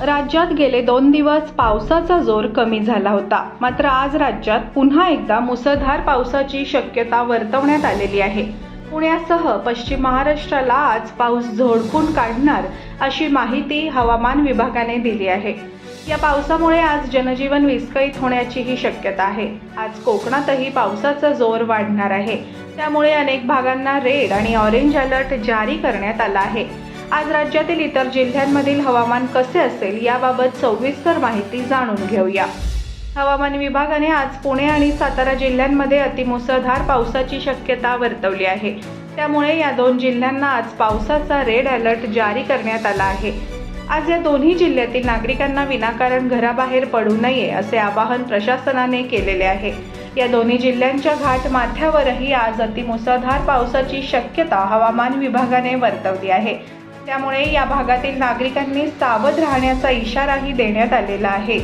राज्यात गेले दोन दिवस पावसाचा जोर कमी झाला होता. मात्र आज राज्यात पुन्हा एकदा मुसळधार पावसाची शक्यता वर्तवण्यात आलेली आहे. पुण्यासह पश्चिम महाराष्ट्राला आज पाऊस झोडपून काढणार अशी माहिती हवामान विभागाने दिली आहे. या पावसामुळे आज जनजीवन विस्कळीत होण्याचीही शक्यता आहे. आज कोकणातही पावसाचा जोर वाढणार आहे. त्यामुळे अनेक भागांना रेड आणि ऑरेंज अलर्ट जारी करण्यात आला आहे. आज राज्यातील इतर जिल्ह्यांमधील हवामान कसे असेल याबाबत सविस्तर माहिती जाणून घेऊया. हवामान विभागाने आज पुणे आणि सातारा जिल्ह्यांमध्ये अतिमुसळधार पावसाची शक्यता वर्तवली आहे. त्यामुळे या दोन जिल्ह्यांना आज पावसाचा रेड अलर्ट जारी करण्यात आला आहे. आज या दोन्ही जिल्ह्यातील नागरिकांना विनाकारण घराबाहेर पडू नये असे आवाहन प्रशासनाने केलेले आहे. या दोन्ही जिल्ह्यांच्या घाट माथ्यावरही आज अतिमुसळधार पावसाची शक्यता हवामान विभागाने वर्तवली आहे. त्यामुळे या भागातील नागरिकांनी सावध राहण्याचा इशाराही देण्यात आलेला आहे.